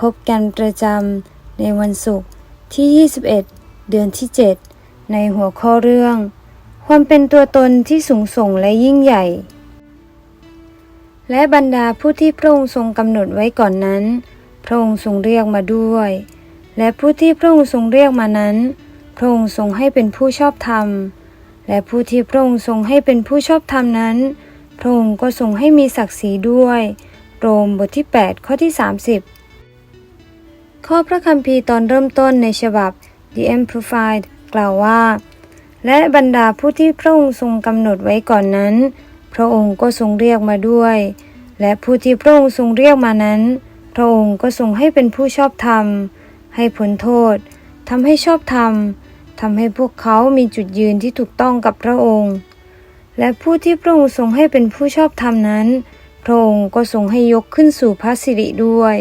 พบกันประจำในวันศุกร์ที่ 21 เดือนที่ 7 ในหัวข้อเรื่อง ความเป็นตัวตนที่สูงส่งและยิ่งใหญ่ และบรรดาผู้ที่พระองค์ทรงกำหนดไว้ก่อนนั้น พระองค์ทรงเรียกมาด้วย และผู้ที่พระองค์ทรงเรียกมานั้น พระองค์ทรงให้เป็นผู้ชอบธรรม และผู้ที่พระองค์ทรงให้เป็นผู้ชอบธรรมนั้น พระองค์ก็ทรงให้มีศักดิ์ศรีด้วย โรมบทที่ 8 ข้อที่ 30 ข้อพระคัมภีร์ตอนเริ่มต้นในฉบับ The Amplified กล่าวว่า และบรรดาผู้ที่พระองค์ทรงกำหนดไว้ก่อนนั้น พระองค์ก็ทรงเรียกมาด้วย และผู้ที่พระองค์ทรงเรียกมานั้น พระองค์ก็ทรงให้เป็นผู้ชอบธรรม ให้พ้นโทษทำให้ชอบธรรมทำให้พวกเขามีจุดยืนที่ถูกต้องกับพระองค์ และผู้ที่พระองค์ทรงให้เป็นผู้ชอบธรรมนั้น พระองค์ก็ทรงให้ยกขึ้นสู่พระสิริด้วย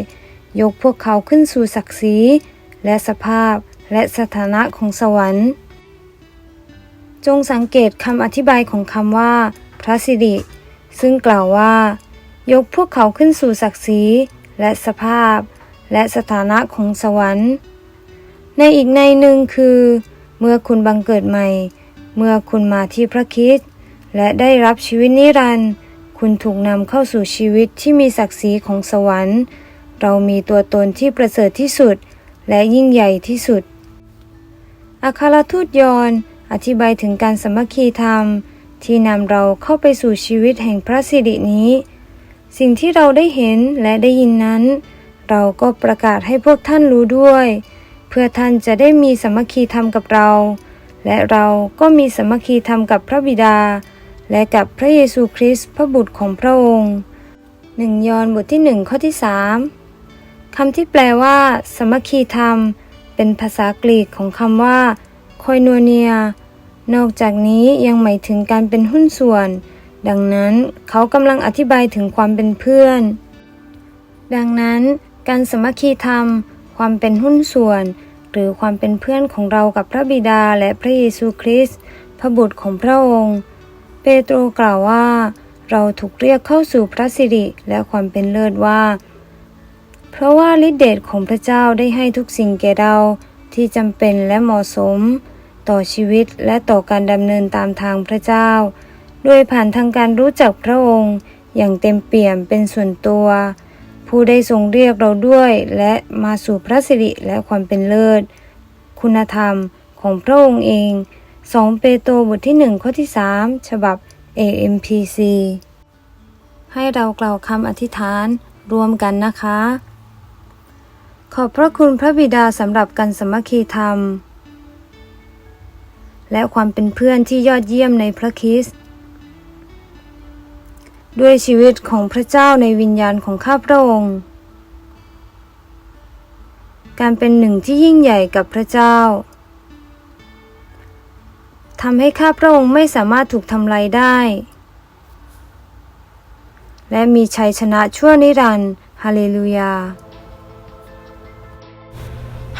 ยกพวกเขาขึ้นสู่ศักดิ์ศรี และสภาพและสถานะของสวรรค์ จงสังเกตคำอธิบายของคำว่า พระสิริ ซึ่งกล่าวว่า ยกพวกเขาขึ้นสู่ศักดิ์ศรีและสภาพ และสถานะของสวรรค์ ในอีกในหนึ่งคือ เมื่อคุณบังเกิดใหม่ เมื่อคุณมาที่พระคริสต์และได้รับชีวิตนิรันดร์คุณถูกนำเข้าสู่ชีวิตที่มีศักดิ์ศรีของสวรรค์ เรามีตัวตนที่ประเสริฐที่สุด และยิ่งใหญ่ที่สุดอาคาราทูตยอนอธิบายถึงการสมัคคีธรรม ที่นำเราเข้าไปสู่ชีวิตแห่งพระสิรินี้ สิ่งที่เราได้เห็นและได้ยินนั้น เราก็ประกาศให้พวกท่านรู้ด้วย เพื่อท่านจะได้มีสมัคคีธรรมกับเรา และเราก็มีสมัคคีธรรมกับพระบิดา และกับพระเยซูคริสต์พระบุตรของพระองค์หนึ่งยอห์นบทที่หนึ่งข้อที่สาม คำที่แปลว่า สมัคคีธรรม เป็นภาษากรีกของคำว่าคอยนัวเนีย นอกจากนี้ยังหมายถึงการเป็นหุ้นส่วน ดังนั้นเขากำลังอธิบายถึงความเป็นเพื่อน ดังนั้น การสมัคคีธรรม ความเป็นหุ้นส่วน หรือความเป็นเพื่อนของเรากับพระบิดาและพระเยซูคริสต์พระบุตรของพระองค์ เปโตรกล่าวว่า เราถูกเรียกเข้าสู่พระสิริและความเป็นเลิศว่า เพราะว่าฤทธิเดชของพระเจ้าได้ให้ทุกสิ่งแก่เราที่จำเป็นและเหมาะสม ต่อชีวิตและต่อการดำเนินตามทางพระเจ้า โดยผ่านทางการรู้จักพระองค์อย่างเต็มเปี่ยมเป็นส่วนตัว ผู้ได้ทรงเรียกเราด้วยและมาสู่พระสิริและความเป็นเลิศ คุณธรรมของพระองค์เอง 2 เปโตรบทที่ 1 ข้อที่ 3 ฉบับ AMPC ให้เรากล่าวคำอธิษฐานรวมกันนะคะ ขอบพระคุณพระบิดาสำหรับการสมัคคีธรรม และความเป็นเพื่อนที่ยอดเยี่ยมในพระคริสต์ด้วยชีวิตของพระเจ้าในวิญญาณของข้าพระองค์ การเป็นหนึ่งที่ยิ่งใหญ่กับพระเจ้าทำให้ข้าพระองค์ไม่สามารถถูกทำลายได้ และมีชัยชนะชั่วนิรันดร์ฮาเลลูยา